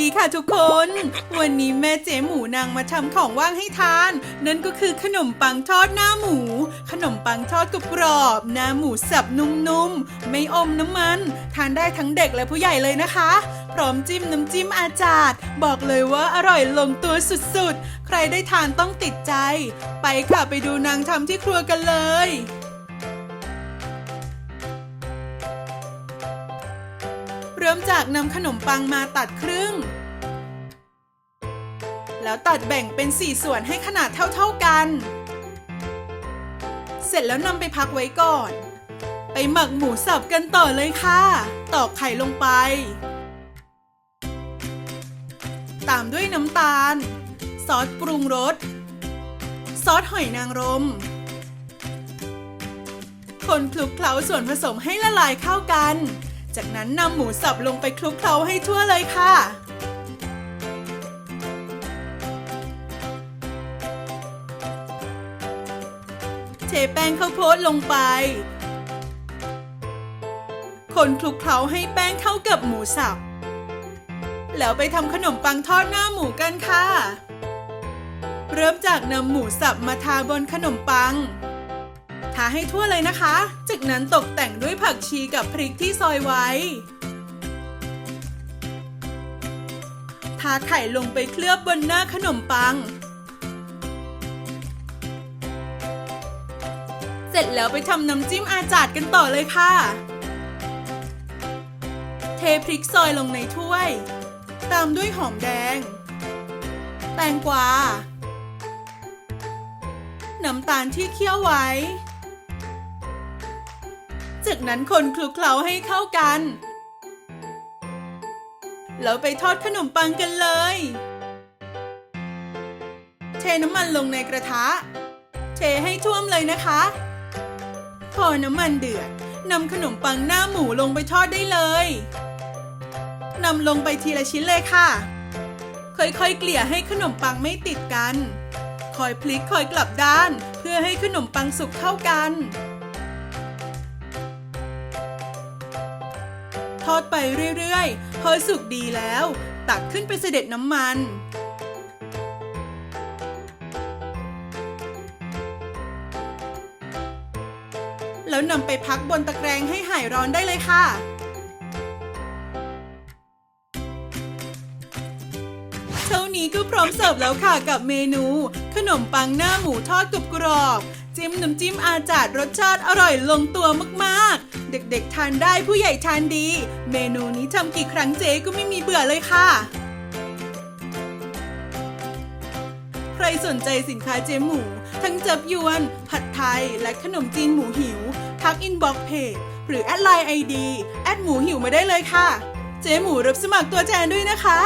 ดีค่ะทุกคน วันนี้แม่เจ๊หมูนางมาทำของว่างให้ทาน นั่นก็คือขนมปังทอดหน้าหมู ขนมปังทอดกรอบหน้าหมูสับนุ่มๆ ไม่อมน้ำมัน ทานได้ทั้งเด็กและผู้ใหญ่เลยนะคะ พร้อมจิ้มน้ำจิ้มอาจาดบอกเลยว่าอร่อยลงตัวสุดๆ ใครได้ทานต้องติดใจ ไปค่ะไปดูนางทำที่ครัวกันเลย ริ่มจากนำขนมปังมาตัดครึ่ง แล้วตัดแบ่งเป็นสี่ส่วนให้ขนาดเท่าๆกัน เสร็จแล้วนำไปพักไว้ก่อน ไปหมักหมูสับกันต่อเลยค่ะ ตอกไข่ลงไป ตามด้วยน้ำตาล ซอสปรุงรส ซอสหอยนางรมคนคลุกเคล้าส่วนผสมให้ละลายเข้ากัน จากนั้นนำหมูสับลงไปคลุกเคล้าให้ทั่วเลยค่ะ เทแป้งข้าวโพดลงไป คนคลุกเคล้าให้แป้งเข้ากับหมูสับ แล้วไปทำขนมปังทอดหน้าหมูกันค่ะ เริ่มจากนำหมูสับมาทาบนขนมปัง ทาให้ทั่วเลยนะคะ จากนั้นตกแต่งด้วยผักชีกับพริกที่ซอยไว้ ทาไข่ลงไปเคลือบบนหน้าขนมปัง เสร็จแล้วไปทำน้ำจิ้มอาจาดกันต่อเลยค่ะ เทพริกซอยลงในถ้วย ตามด้วยหอมแดง แตงกวา น้ำตาลที่เคี่ยวไว้ จากนั้นคนคลุกเคล้าให้เข้ากัน แล้วไปทอดขนมปังกันเลย เทน้ำมันลงในกระทะ เทให้ท่วมเลยนะคะ พอน้ำมันเดือดนำขนมปังหน้าหมูลงไปทอดได้เลยนำลงไปทีละชิ้นเลยค่ะ ค่อยๆ เกลี่ยให้ขนมปังไม่ติดกัน คอยพลิกคอยกลับด้าน เพื่อให้ขนมปังสุกเท่ากัน ทอดไปเรื่อยๆ พอสุกดีแล้ว ตักขึ้นไปเสด็จน้ำมันแล้วนำไปพักบนตะแกรงให้หายร้อนได้เลยค่ะ ท่านี้ก็พร้อมเสิร์ฟแล้วค่ะกับเมนู ขนมปังหน้าหมูทอดกรุบกรอบจิ้มน้ำจิ้มอาจาดรสชาติอร่อยลงตัวมากๆ เด็กๆทานได้ผู้ใหญ่ทานดี เมนูนี้ทำกี่ครั้งเจ๊ก็ไม่มีเบื่อเลยค่ะ ใครสนใจสินค้าเจ๊หมู ทั้งจับยวน ผัดไทย และขนมจีนหมูหิว ทักอินบ็อกเพจหรือแอดไลน์ไอดีแอดหมูหิวมาได้เลยค่ะ เจ๊หมูรับสมัครตัวแทนด้วยนะคะ